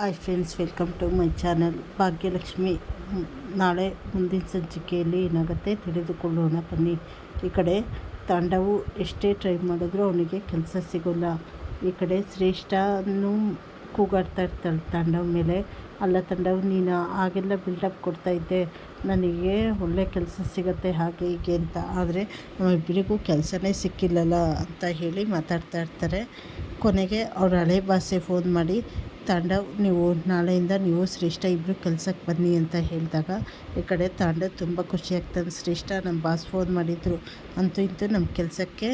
Hi friends welcome to my channel Bhagyalakshmi ನಾಳೆ ಮುಂದಿನ ಸಂಚಿಕೆಯಲ್ಲಿ ಏನಾಗುತ್ತೆ ತಿಳಿದುಕೊಳ್ಳೋಣ. ಬನ್ನಿ. ಈ ಕಡೆ ತಾಂಡವು ಎಷ್ಟೇ ಟ್ರೈ ಮಾಡಿದ್ರೂ ಅವನಿಗೆ ಕೆಲಸ ಸಿಗೋಲ್ಲ. ಈ ಕಡೆ ಶ್ರೇಷ್ಠನು ಕೂಗಾಡ್ತಾ ಇರ್ತಾಳೆ ತಾಂಡವ ಮೇಲೆ. ಅಲ್ಲ ತಾಂಡವ್, ನೀನು ಹಾಗೆಲ್ಲ ಬಿಲ್ಡಪ್ ಕೊಡ್ತಾ ಇದ್ದೆ. ನನಗೆ ಒಳ್ಳೆ ಕೆಲಸ ಸಿಗುತ್ತೆ ಹಾಗೆ ಹೀಗೆ ಅಂತ. ಆದರೆ ನಮ್ಮಿಬ್ಬರಿಗೂ ಕೆಲಸನೇ ಸಿಕ್ಕಿಲ್ಲಲ್ಲ ಅಂತ ಹೇಳಿ ಮಾತಾಡ್ತಾ ಇರ್ತಾರೆ. ಕೊನೆಗೆ ಅವ್ರ ಹಳೆ ಭಾಷೆ ಫೋನ್ ಮಾಡಿ ತಾಂಡವ್ ನೀವು ನಾಳೆಯಿಂದ ನೀವು ಶ್ರೇಷ್ಠ ಇಬ್ಬರು ಕೆಲ್ಸಕ್ಕೆ ಬನ್ನಿ ಅಂತ ಹೇಳಿದಾಗ, ಈ ಕಡೆ ತಾಂಡ ತುಂಬ ಖುಷಿ ಆಗ್ತದೆ ಶ್ರೇಷ್ಠ ನಮ್ಮ ಬಾಸ್ ಫೋನ್ ಮಾಡಿದರು. ಅಂತೂ ಇಂತೂ ನಮ್ಮ ಕೆಲಸಕ್ಕೆ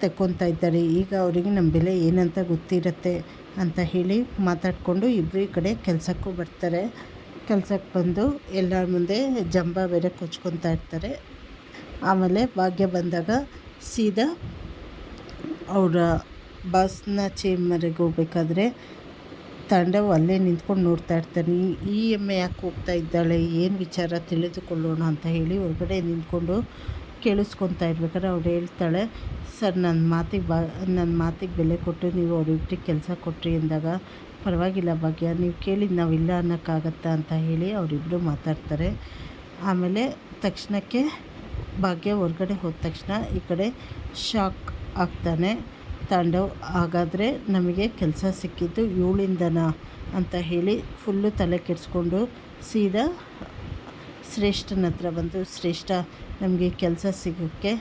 ತಗೊತಾ ಇದ್ದಾರೆ. ಈಗ ಅವರಿಗೆ ನಮ್ಮ ಬೆಲೆ ಏನಂತ ಗೊತ್ತಿರುತ್ತೆ ಅಂತ ಹೇಳಿ ಮಾತಾಡಿಕೊಂಡು ಇಬ್ಬರು ಈ ಕಡೆ ಕೆಲಸಕ್ಕೂ ಬರ್ತಾರೆ. ಕೆಲಸಕ್ಕೆ ಬಂದು ಎಲ್ಲರ ಮುಂದೆ ಜಂಬ ಬೇರೆ ಕೊಚ್ಕೊತಾ ಇರ್ತಾರೆ. ಆಮೇಲೆ ಭಾಗ್ಯ ಬಂದಾಗ ಸೀದಾ ಅವರ ಬಸ್ನ ಚೇಂಬರಿಗೆ ಹೋಗ್ಬೇಕಾದ್ರೆ ತಾಂಡವ್ ಅಲ್ಲೇ ನಿಂತ್ಕೊಂಡು ನೋಡ್ತಾ ಇರ್ತಾನೆ. ಈ- ಎಮ್ಮೆ ಯಾಕೆ ಹೋಗ್ತಾ ಇದ್ದಾಳೆ? ಏನು ವಿಚಾರ ತಿಳಿದುಕೊಳ್ಳೋಣ ಅಂತ ಹೇಳಿ ಹೊರಗಡೆ ನಿಂತ್ಕೊಂಡು ಕೇಳಿಸ್ಕೊತಾ ಇರ್ಬೇಕಾದ್ರೆ ಅವ್ರು ಹೇಳ್ತಾಳೆ, ಸರ್ ನನ್ನ ಮಾತಿಗೆ ಬಾ ನನ್ನ ಮಾತಿಗೆ ಬೆಲೆ ಕೊಟ್ಟು ನೀವು ಅವ್ರಿಬ್ರಿಗೆ ಕೆಲಸ ಕೊಟ್ರಿ ಅಂದಾಗ ಪರವಾಗಿಲ್ಲ ಭಾಗ್ಯ, ನೀವು ಕೇಳಿದ ನಾವು ಇಲ್ಲ ಅನ್ನೋಕ್ಕಾಗತ್ತಾ? ಅಂತ ಹೇಳಿ ಅವರಿಬ್ಬರು ಮಾತಾಡ್ತಾರೆ. ಆಮೇಲೆ ತಕ್ಷಣಕ್ಕೆ ಭಾಗ್ಯ ಹೊರಗಡೆ ಹೋದ ತಕ್ಷಣ ಈ ಕಡೆ ಶಾಕ್ ಆಗ್ತಾನೆ. ತಾಂಡವ್ ಹಾಗಾದರೆ ನಮಗೆ ಕೆಲಸ ಸಿಕ್ಕಿದ್ದು ಇವಳಿಂದನ ಅಂತ ಹೇಳಿ ಫುಲ್ಲು ತಲೆ ಕೆಡಿಸ್ಕೊಂಡು ಸೀದಾ ಶ್ರೇಷ್ಠನ ಹತ್ರ ಬಂದು, ಶ್ರೇಷ್ಠ, ನಮಗೆ ಕೆಲಸ ಸಿಗೋಕ್ಕೆ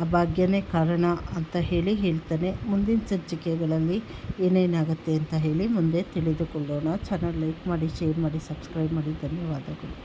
ಆ ಭಾಗ್ಯನೇ ಕಾರಣ ಅಂತ ಹೇಳಿ ಹೇಳ್ತಾನೆ. ಮುಂದಿನ ಸಂಚಿಕೆಗಳಲ್ಲಿ ಏನೇನಾಗುತ್ತೆ ಅಂತ ಹೇಳಿ ಮುಂದೆ ತಿಳಿದುಕೊಳ್ಳೋಣ. ಚಾನಲ್ ಲೈಕ್ ಮಾಡಿ, ಶೇರ್ ಮಾಡಿ, ಸಬ್ಸ್ಕ್ರೈಬ್ ಮಾಡಿ. ಧನ್ಯವಾದಗಳು.